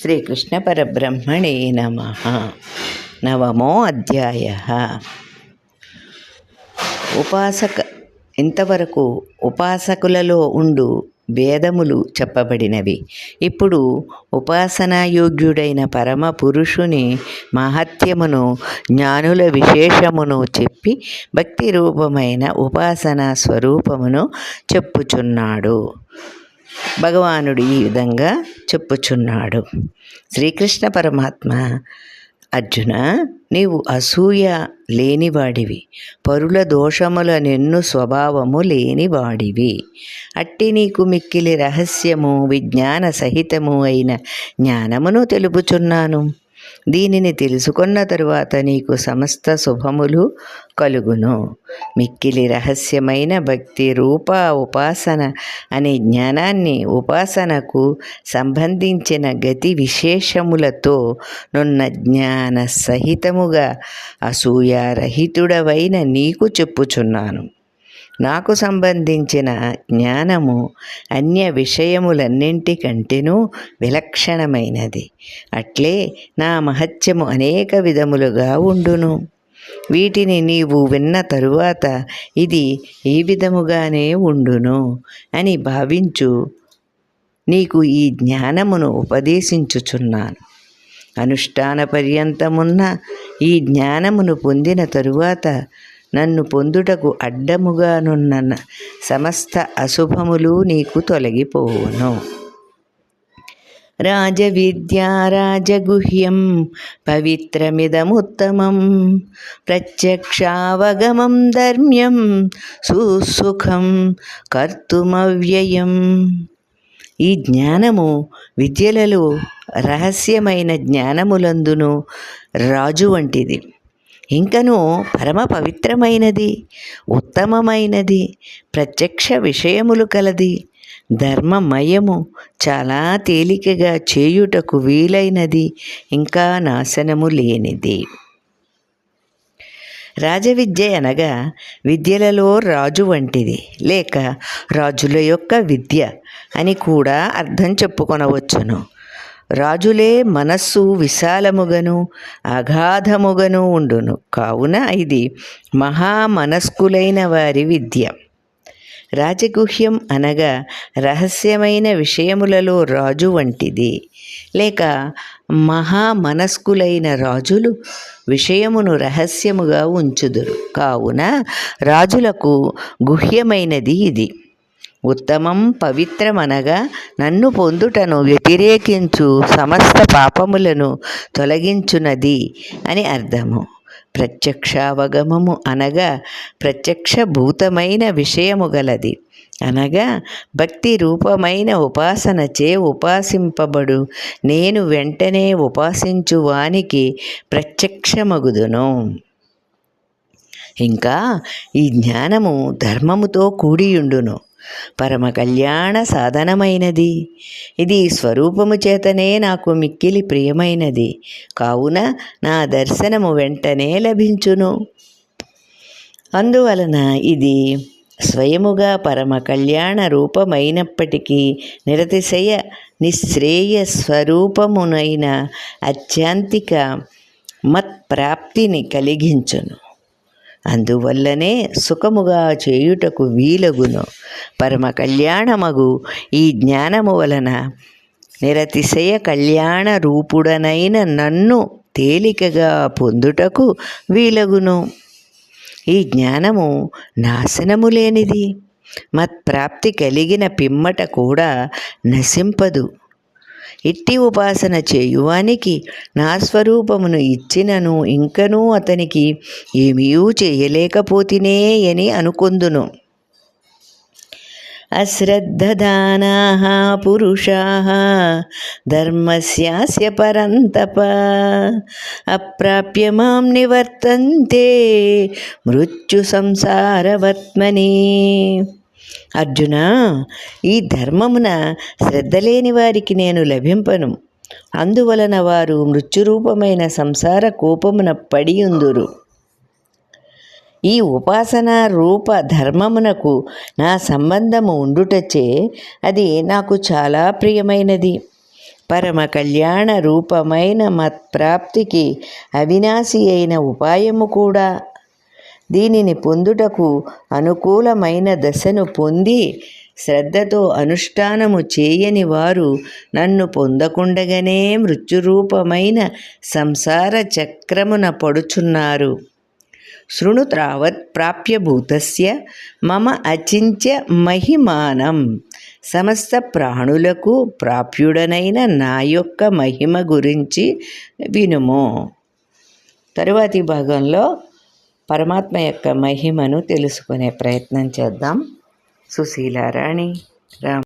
శ్రీకృష్ణ పరబ్రహ్మణే నమ. నవమో అధ్యాయ. ఉపాసక ఇంతవరకు ఉపాసకులలో ఉండు భేదములు చెప్పబడినవి. ఇప్పుడు ఉపాసనాయోగ్యుడైన పరమ పురుషుని మహత్యమును జ్ఞానుల విశేషమును చెప్పి భక్తి రూపమైన ఉపాసనా స్వరూపమును చెప్పుచున్నాడు. భగవానుడు ఈ విధంగా చెప్పుచున్నాడు. శ్రీకృష్ణ పరమాత్మ అర్జున నీవు అసూయ లేనివాడివి. పరుల దోషముల నిన్ను స్వభావము లేనివాడివి. అట్టి నీకు మిక్కిలి రహస్యము విజ్ఞాన సహితము అయిన జ్ఞానమును తెలుపుచున్నాను. దీనిని తెలుసుకున్న తరువాత నీకు సమస్త శుభములు కలుగును. మిక్కిలి రహస్యమైన భక్తి రూప ఉపాసన అనే జ్ఞానాన్ని ఉపాసనకు సంబంధించిన గతి విశేషములతో నున్న జ్ఞాన సహితముగా అసూయారహితుడవైన నీకు చెప్పుచున్నాను. నాకు సంబంధించిన జ్ఞానము అన్య విషయములన్నింటికంటేనూ విలక్షణమైనది. అట్లే నా మహత్యము అనేక విధములుగా ఉండును. వీటిని నీవు విన్న తరువాత ఇది ఈ విధముగానే ఉండును అని భావించు నీకు ఈ జ్ఞానమును ఉపదేశించుచున్నాను. అనుష్ఠాన పర్యంతమున్న ఈ జ్ఞానమును పొందిన తరువాత నన్ను పొందుటకు అడ్డముగానున్న సమస్త అశుభములు నీకు తొలగిపోవును. రాజవిద్యా రాజగుహ్యం పవిత్రమిదముత్తమం. ప్రత్యక్షావగమం ధర్మ్యం సుసుఖం కర్తుమవ్యయం. ఈ జ్ఞానము విద్యలలో రహస్యమైన జ్ఞానములందును రాజు వంటిది. ఇంకను పరమ పవిత్రమైనది ఉత్తమమైనది ప్రత్యక్ష విషయములు కలది ధర్మమయము చాలా తేలికగా చేయుటకు వీలైనది ఇంకా నాశనము లేనిది. రాజవిద్య అనగా విద్యలలో రాజు వంటిది లేక రాజుల యొక్క విద్య అని కూడా అర్థం చెప్పుకొనవచ్చును. రాజులే మనస్సు విశాలముగను అగాధముగను ఉండును. కావున ఇది మహామనస్కులైన వారి విద్య. రాజగుహ్యం అనగా రహస్యమైన విషయములలో రాజు వంటిది. లేక మహామనస్కులైన రాజులు విషయమును రహస్యముగా ఉంచుదురు. కావున రాజులకు గుహ్యమైనది ఇది. ఉత్తమం పవిత్రమనగా నన్ను పొందుటను వ్యతిరేకించు సమస్త పాపములను తొలగించునది అని అర్థము. ప్రత్యక్షావగమము అనగా ప్రత్యక్షభూతమైన విషయము గలది. అనగా భక్తి రూపమైన ఉపాసనచే ఉపాసింపబడు. నేను వెంటనే ఉపాసించు వానికి ప్రత్యక్షమగుదును. ఇంకా ఈ జ్ఞానము ధర్మముతో కూడియుండును. పరమ కళ్యాణ సాధనమైనది. ఇది స్వరూపము చేతనే నాకు మిక్కిలి ప్రియమైనది. కావున నా దర్శనము వెంటనే లభించును. అందువలన ఇది స్వయముగా పరమ కళ్యాణ రూపమైనప్పటికీ నిరతిశయ నిశ్రేయ స్వరూపమునైన అత్యాంతిక మత్ప్రాప్తిని కలిగించును. అందువల్లనే సుఖముగా చేయుటకు వీలగును. పరమ కళ్యాణమగు ఈ జ్ఞానము వలన నిరతిశయ కళ్యాణ రూపుడనైన నన్ను తేలికగా పొందుటకు వీలగును. ఈ జ్ఞానము నాశనము లేనిది మత్ప్రాప్తి కలిగిన పిమ్మట కూడా నశింపదు. ఇట్టి ఉపాసన చేయువానికి నా స్వరూపమును ఇచ్చినను ఇంకనూ అతనికి ఏమీ చేయలేకపోతినే అని అనుకొందును. అశ్రద్ధదానా పురుషా ధర్మస్యాస్య పరంతప. అప్రాప్య మాం నివర్తంతే మృత్యు సంసారవత్మని అర్జున ఈ ధర్మమున శ్రద్ధ లేని వారికి నేను లభింపను. అందువలన వారు మృత్యురూపమైన సంసార కోపమున పడియుందురు ఈ ఉపాసన రూప ధర్మమునకు నా సంబంధము ఉండుటచే అది నాకు చాలా ప్రియమైనది. పరమ కళ్యాణ రూపమైన మత్ప్రాప్తికి అవినాశి అయిన ఉపాయము కూడా. దీనిని పొందుటకు అనుకూలమైన దశను పొంది శ్రద్ధతో అనుష్ఠానము చేయని వారు నన్ను పొందకుండగానే మృత్యురూపమైన సంసార చక్రమున పడుచున్నారు. శృణు త్రావత్ ప్రాప్యభూతస్య మమ అచింత్య మహిమానం. సమస్త ప్రాణులకు ప్రాప్యుడనైన నా యొక్క మహిమ గురించి వినుము. తరువాతి భాగంలో పరమాత్మ యొక్క మహిమను తెలుసుకునే ప్రయత్నం చేద్దాం. సుశీలారాణి రామ్.